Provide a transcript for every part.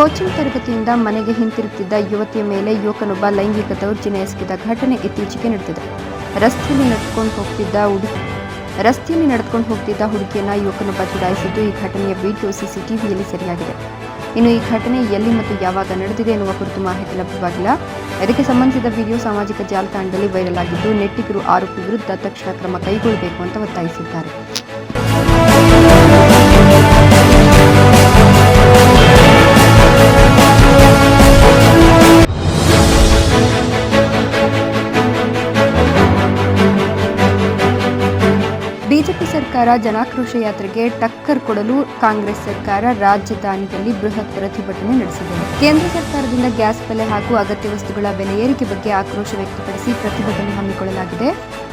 Coaching ತರಗತಿಯಿಂದ ಮನೆಗೆ ಹಿಂತಿರುತ್ತಿದ್ದ ಯುವತಿಯ ಮೇಲೆ ಯುವಕನೊಬ್ಬ ಲೈಂಗಿಕ ದೌರ್ಜನ್ಯ ಎಸಗಿದ ಘಟನೆ ಇತ್ತೀಚೆಗೆ ನಡೆದಿದೆ. ರಸ್ತೆಯಲ್ಲಿ ನಡೆದುಕೊಂಡು ಹೋಗ್ತಿದ್ದ ಹುಡುಗಿ ರಸ್ತೆಯಲ್ಲಿ ನಡೆದುಕೊಂಡು ಹೋಗ್ತಿದ್ದ ಹುಡುಗಿಯನ್ನ ಯುವಕನೊಬ್ಬ ಚುಡಾಯಿಸಿದ್ದು ಈ ಘಟನೆಯ ವಿಡಿಯೋ ಸಿಸಿಟಿವಿಯಲ್ಲಿ ಸೆರೆಯಾಗಿದೆ. ಇನ್ನು ಈ ಘಟನೆ ಎಲ್ಲಿ ಮತ್ತು ಯಾವಾಗ ನಡೆದಿದೆ ಎನ್ನುವ ಕುರಿತು ಮಾಹಿತಿ ಲಭ್ಯವಾಗಿಲ್ಲ. ಇದಕ್ಕೆ ಸಂಬಂಧಿಸಿದ ವಿಡಿಯೋ ಸಾಮಾಜಿಕ ಜಾಲತಾಣದಲ್ಲಿ ವೈರಲ್ ಆಗಿದ್ದು, ನೆಟ್ಟಿಗರು ಆರೋಪಿ ವಿರುದ್ಧ ತಕ್ಷಣ ಕ್ರಮ ಕೈಗೊಳ್ಳಬೇಕು ಅಂತ ಒತ್ತಾಯಿಸಿದ್ದಾರೆ. ಸರ್ಕಾರ ಜನಾಕ್ರೋಶ ಯಾತ್ರೆಗೆ ಟಕ್ಕರ್ ಕೊಡಲು ಕಾಂಗ್ರೆಸ್ ಸರ್ಕಾರ ರಾಜಧಾನಿಯಲ್ಲಿ ಬೃಹತ್ ಪ್ರತಿಭಟನೆ ನಡೆಸಿದೆ. ಕೇಂದ್ರ ಸರ್ಕಾರದಿಂದ ಗ್ಯಾಸ್ ಬೆಲೆ ಹಾಗೂ ಅಗತ್ಯ ವಸ್ತುಗಳ ಬೆಲೆ ಏರಿಕೆ ಬಗ್ಗೆ ಆಕ್ರೋಶ ವ್ಯಕ್ತಪಡಿಸಿ ಪ್ರತಿಭಟನೆ ಹಮ್ಮಿಕೊಳ್ಳಲಾಗಿದೆ.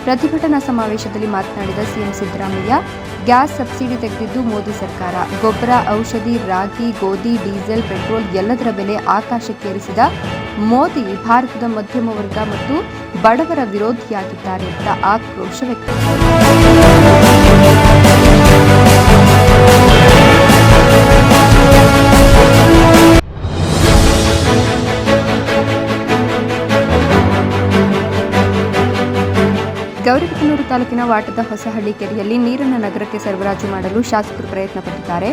ಪ್ರತಿಭಟನಾ ಸಮಾವೇಶದಲ್ಲಿ ಮಾತನಾಡಿದ ಸಿಎಂ ಸಿದ್ದರಾಮಯ್ಯ, ಗ್ಯಾಸ್ ಸಬ್ಸಿಡಿ ತೆಗೆದಿದ್ದು ಮೋದಿ ಸರ್ಕಾರ, ಗೊಬ್ಬರ, ಔಷಧಿ, ರಾಗಿ, ಗೋಧಿ, ಡೀಸೆಲ್, ಪೆಟ್ರೋಲ್ ಎಲ್ಲದರ ಬೆಲೆ ಆಕಾಶಕ್ಕೇರಿಸಿದ ಮೋದಿ ಭಾರತದ ಮಧ್ಯಮ ವರ್ಗ ಮತ್ತು ಬಡವರ ವಿರೋಧಿಯಾಗಿದ್ದಾರೆ ಅಂತ ಆಕ್ರೋಶ ವ್ಯಕ್ತಪಡಿಸಿದರು ಗೌರಿಬಿದನೂರು ತಾಲೂಕಿನ ವಾಟದ ಹೊಸಹಳ್ಳಿ ಕೆರೆಯಲ್ಲಿ ನೀರನ್ನು ನಗರಕ್ಕೆ ಸರಬರಾಜು ಮಾಡಲು ಶಾಸಕರು ಪ್ರಯತ್ನ ಪಟ್ಟಿದ್ದಾರೆ.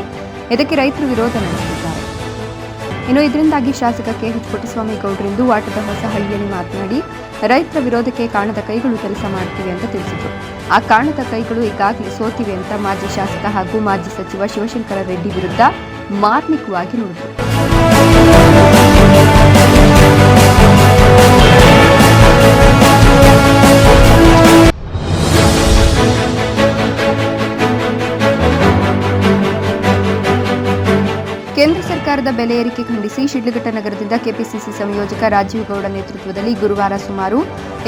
ಇದಕ್ಕೆ ರೈತರು ವಿರೋಧ ನಡೆಸುತ್ತಿದ್ದಾರೆ. ಇನ್ನು ಇದರಿಂದಾಗಿ ಶಾಸಕ ಕೆಎಚ್ ಪುಟ್ಟಸ್ವಾಮಿ ಗೌಡರಿಂದು ವಾಟದ ಹೊಸಹಳ್ಳಿಯಲ್ಲಿ ಮಾತನಾಡಿ, ರೈತರ ವಿರೋಧಕ್ಕೆ ಕಾಣದ ಕೈಗಳು ಕೆಲಸ ಮಾಡ್ತಿವೆ ಅಂತ ತಿಳಿಸಿದರು. ಆ ಕಾಣದ ಕೈಗಳು ಈಗಾಗಲೇ ಸೋತಿವೆ ಅಂತ ಮಾಜಿ ಶಾಸಕ ಹಾಗೂ ಮಾಜಿ ಸಚಿವ ಶಿವಶಂಕರ ರೆಡ್ಡಿ ವಿರುದ್ಧ ಮಾರ್ಮಿಕವಾಗಿ ನುಡಿದರು. ಸರ್ಕಾರದ ಬೆಲೆ ಏರಿಕೆ ಖಂಡಿಸಿ ಶಿಡ್ಲಘಟ್ಟ ನಗರದಿಂದ ಕೆಪಿಸಿಸಿ ಸಂಯೋಜಕ ರಾಜೀವ್ ಗೌಡ ನೇತೃತ್ವದಲ್ಲಿ ಗುರುವಾರ ಸುಮಾರು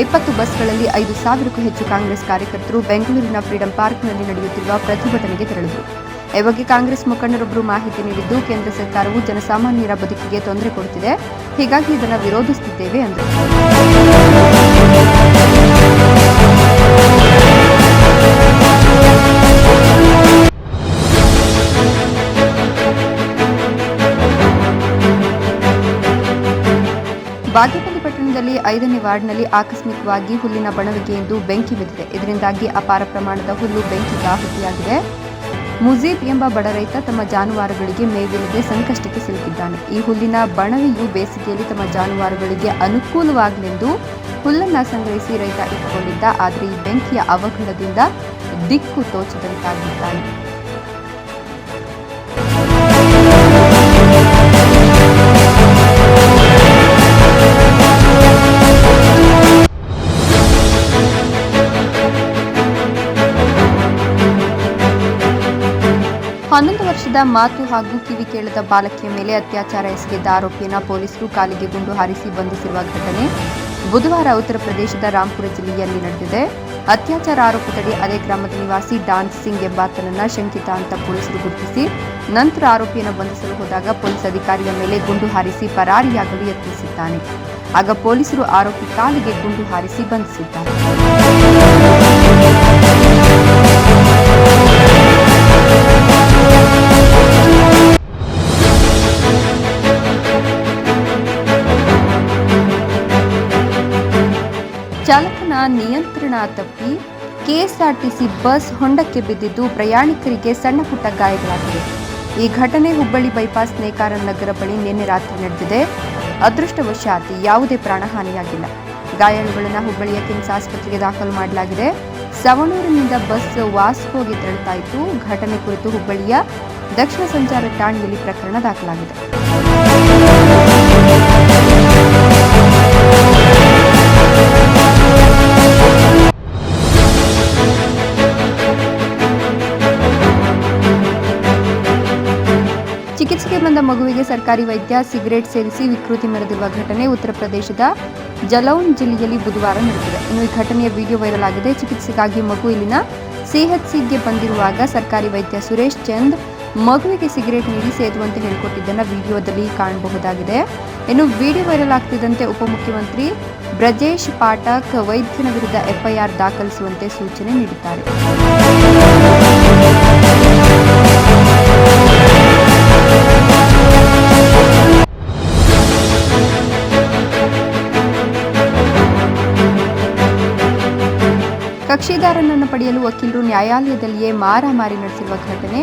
ಇಪ್ಪತ್ತು ಬಸ್ಗಳಲ್ಲಿ ಐದು ಸಾವಿರಕ್ಕೂ ಹೆಚ್ಚು ಕಾಂಗ್ರೆಸ್ ಕಾರ್ಯಕರ್ತರು ಬೆಂಗಳೂರಿನ ಫ್ರೀಡಂ ಪಾರ್ಕ್ನಲ್ಲಿ ನಡೆಯುತ್ತಿರುವ ಪ್ರತಿಭಟನೆಗೆ ತೆರಳಿದರು. ಈ ಬಗ್ಗೆ ಕಾಂಗ್ರೆಸ್ ಮುಖಂಡರೊಬ್ಬರು ಮಾಹಿತಿ ನೀಡಿದ್ದು, ಕೇಂದ್ರ ಸರ್ಕಾರವು ಜನಸಾಮಾನ್ಯರ ಬದುಕಿಗೆ ತೊಂದರೆ ಕೊಡುತ್ತಿದೆ, ಹೀಗಾಗಿ ಇದನ್ನು ವಿರೋಧಿಸುತ್ತಿದ್ದೇವೆ ಎಂದರು ಬಾಗೇಪಲ್ಲಿ ಪಟ್ಟಣದಲ್ಲಿ ಐದನೇ ವಾರ್ಡ್ನಲ್ಲಿ ಆಕಸ್ಮಿಕವಾಗಿ ಹುಲ್ಲಿನ ಬಣವಿಗೆಯೆಂದು ಬೆಂಕಿ ಬಿದ್ದಿದೆ. ಇದರಿಂದಾಗಿ ಅಪಾರ ಪ್ರಮಾಣದ ಹುಲ್ಲು ಬೆಂಕಿಗೆ ಆಹುತಿಯಾಗಿದೆ ಮುಜೀಬ್ ಎಂಬ ಬಡ ರೈತ ತಮ್ಮ ಜಾನುವಾರುಗಳಿಗೆ ಮೇವಿಲ್ಲದೆ ಸಂಕಷ್ಟಕ್ಕೆ ಸಿಲುಕಿದ್ದಾನೆ. ಈ ಹುಲ್ಲಿನ ಬಣವೆಯು ಬೇಸಿಗೆಯಲ್ಲಿ ತಮ್ಮ ಜಾನುವಾರುಗಳಿಗೆ ಅನುಕೂಲವಾಗಲೆಂದು ಹುಲ್ಲನ್ನು ಸಂಗ್ರಹಿಸಿ ರೈತ ಇಟ್ಟುಕೊಂಡಿದ್ದ. ಆದರೆ ಈ ಬೆಂಕಿಯ ಅವಘಡದಿಂದ ದಿಕ್ಕು ತೋಚದಂತಾಗಿದ್ದಾನೆ. ಹನ್ನೊಂದು ವರ್ಷದ ಮಾತು ಹಾಗೂ ಕಿವಿ ಕೇಳದ ಬಾಲಕಿಯ ಮೇಲೆ ಅತ್ಯಾಚಾರ ಎಸಗಿದ್ದ ಆರೋಪಿಯನ್ನ ಪೊಲೀಸರು ಕಾಲಿಗೆ ಗುಂಡು ಹಾರಿಸಿ ಬಂಧಿಸಿರುವ ಘಟನೆ ಬುಧವಾರ ಉತ್ತರ ಪ್ರದೇಶದ ರಾಂಪುರ ಜಿಲ್ಲೆಯಲ್ಲಿ ನಡೆದಿದೆ. ಅತ್ಯಾಚಾರ ಆರೋಪದಡಿ ಅದೇ ಗ್ರಾಮದ ನಿವಾಸಿ ಡಾನ್ ಸಿಂಗ್ ಎಂಬಾತನನ್ನ ಶಂಕಿತ ಅಂತ ಪೊಲೀಸರು ಗುರುತಿಸಿ, ನಂತರ ಆರೋಪಿಯನ್ನು ಬಂಧಿಸಲು ಹೋದಾಗ ಪೊಲೀಸ್ ಅಧಿಕಾರಿಯ ಮೇಲೆ ಗುಂಡು ಹಾರಿಸಿ ಪರಾರಿಯಾಗಲು ಯತ್ನಿಸಿದ್ದಾನೆ. ಆಗ ಪೊಲೀಸರು ಆರೋಪಿ ಕಾಲಿಗೆ ಗುಂಡು ಹಾರಿಸಿ ಬಂಧಿಸಿದ್ದಾರೆ. ಚಾಲಕನ ನಿಯಂತ್ರಣ ತಪ್ಪಿ ಕೆಎಸ್ಆರ್ಟಿಸಿ ಬಸ್ ಹೊಂಡಕ್ಕೆ ಬಿದ್ದಿದ್ದು ಪ್ರಯಾಣಿಕರಿಗೆ ಸಣ್ಣ ಪುಟ್ಟ ಗಾಯಗಳಾಗಿವೆ. ಈ ಘಟನೆ ಹುಬ್ಬಳ್ಳಿ ಬೈಪಾಸ್ ನೇಕಾರ ನಗರ ಬಳಿ ನಿನ್ನೆ ರಾತ್ರಿ ನಡೆದಿದೆ. ಅದೃಷ್ಟವಶಾತ್ ಯಾವುದೇ ಪ್ರಾಣಹಾನಿಯಾಗಿಲ್ಲ. ಗಾಯಾಳುಗಳನ್ನು ಹುಬ್ಬಳ್ಳಿಯ ಕಿಮ್ಸ್ ಆಸ್ಪತ್ರೆಗೆ ದಾಖಲು ಮಾಡಲಾಗಿದೆ. ಸವಣೂರಿನಿಂದ ಬಸ್ ವಾಸ್ಕೋಗೆ ತೆರಳುತ್ತಾ ಇತ್ತು ಘಟನೆ ಕುರಿತು ಹುಬ್ಬಳ್ಳಿಯ ದಕ್ಷಿಣ ಸಂಚಾರ ಠಾಣೆಯಲ್ಲಿ ಪ್ರಕರಣ ದಾಖಲಾಗಿದೆ. ಮಗುವಿಗೆ ಸರ್ಕಾರಿ ವೈದ್ಯ ಸಿಗರೇಟ್ ಸೇರಿಸಿ ವಿಕೃತಿ ಮೆರೆದಿರುವ ಘಟನೆ ಉತ್ತರ ಪ್ರದೇಶದ ಜಲೌನ್ ಜಿಲ್ಲೆಯಲ್ಲಿ ಬುಧವಾರ ನಡೆದಿದೆ. ಇನ್ನು ಈ ಘಟನೆಯ ವಿಡಿಯೋ ವೈರಲ್ ಆಗಿದೆ. ಚಿಕಿತ್ಸೆಗಾಗಿ ಮಗು ಇಲ್ಲಿನ ಸಿಹೆಚ್ಸಿಗೆ ಬಂದಿರುವಾಗ ಸರ್ಕಾರಿ ವೈದ್ಯ ಸುರೇಶ್ ಚಂದ್ ಮಗುವಿಗೆ ಸಿಗರೇಟ್ ನೀಡಿ ಸೇದುವಂತೆ ಹೇಳಿಕೊಟ್ಟಿದ್ದನ್ನು ವಿಡಿಯೋದಲ್ಲಿ ಕಾಣಬಹುದಾಗಿದೆ. ಇನ್ನು ವಿಡಿಯೋ ವೈರಲ್ ಆಗ್ತಿದ್ದಂತೆ ಉಪಮುಖ್ಯಮಂತ್ರಿ ಬ್ರಜೇಶ್ ಪಾಠಕ್ ವೈದ್ಯನ ವಿರುದ್ಧ ಎಫ್ಐಆರ್ ದಾಖಲಿಸುವಂತೆ ಸೂಚನೆ ನೀಡಿದ್ದಾರೆ. ಕಕ್ಷಿದಾರನನ್ನು ಪಡೆಯಲು ವಕೀಲರು ನ್ಯಾಯಾಲಯದಲ್ಲಿಯೇ ಮಾರಾಮಾರಿ ನಡೆಸಿರುವ ಘಟನೆ,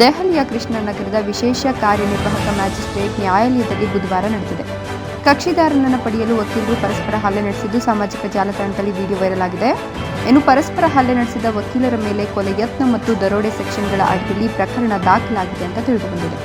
ದೆಹಲಿಯ ಕೃಷ್ಣನಗರದ ವಿಶೇಷ ಕಾರ್ಯನಿರ್ವಾಹಕ ಮ್ಯಾಜಿಸ್ಟ್ರೇಟ್ ನ್ಯಾಯಾಲಯದಲ್ಲಿ ಬುಧವಾರ ನಡೆದಿದೆ. ಕಕ್ಷಿದಾರನನ್ನು ಪಡೆಯಲು ವಕೀಲರು ಪರಸ್ಪರ ಹಲ್ಲೆ ನಡೆಸಿದ್ದು ಸಾಮಾಜಿಕ ಜಾಲತಾಣದಲ್ಲಿ ವಿಡಿಯೋ ವೈರಲ್ ಆಗಿದೆ ಇನ್ನು ಪರಸ್ಪರ ಹಲ್ಲೆ ನಡೆಸಿದ ವಕೀಲರ ಮೇಲೆ ಕೊಲೆ ಯತ್ನ ಮತ್ತು ದರೋಡೆ ಸೆಕ್ಷನ್ಗಳ ಅಡಿಯಲ್ಲಿ ಪ್ರಕರಣ ದಾಖಲಾಗಿದೆ ಅಂತ ತಿಳಿದುಬಂದಿದೆ.